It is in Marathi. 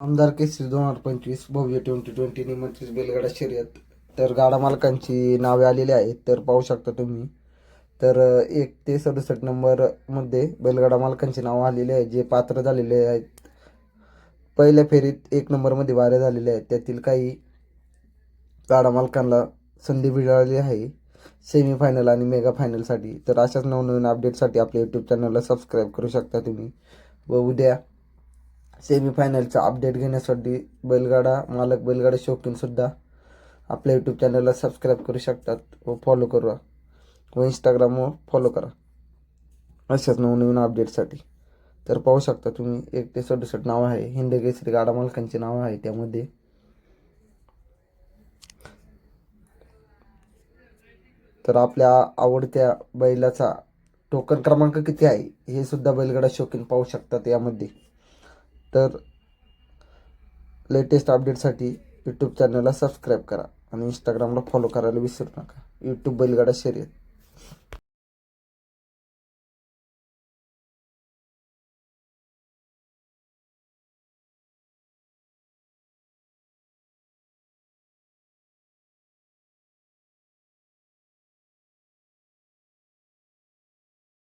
आमदार केसरी दोन हजार पंचवीस भव्य ट्वेंटी ट्वेंटी निमंत्रित बेलगाडा शर्यत. तर गाडा मालकांची नावे आलेली आहेत तर पाहू शकता तुम्ही. तर एक ते सदुसष्ट नंबरमध्ये बैलगाडा मालकांची नावं आलेली आहेत जे पात्र झालेले आहेत. पहिल्या फेरीत एक नंबरमध्ये वारे झालेले आहेत. त्यातील काही गाडा मालकांना संधी मिळाली आहे. सेमी फायनल आणि मेगा फायनलसाठी तर अशाच नवनवीन अपडेटसाठी आपल्या यूट्यूब चॅनलला सबस्क्राईब करू शकता तुम्ही. व उद्या सेमीफायनलचा अपडेट घेण्यासाठी बैलगाडा मालक बैलगाडा शौकीनसुद्धा आपल्या यूट्यूब चॅनलला सबस्क्राईब करू शकतात व फॉलो करा. व इंस्टाग्रामवर फॉलो करा. अशाच नवनवीन अपडेटसाठी तर पाहू शकता तुम्ही एक ते सदुसष्ट नाव आहे. हिंद केसरी गाडा मालकांची नावं आहे त्यामध्ये. तर आपल्या आवडत्या बैलाचा टोकन क्रमांक किती आहे? हे सुद्धा बैलगाडा शौकीन पाहू शकतात यामध्ये. तर लेटेस्ट अपडेटसाठी यूट्यूब चॅनलला सबस्क्राईब करा. आणि इंस्टाग्रामला फॉलो करायला विसरू नका. यूट्यूब बैलगाडा शर्यत.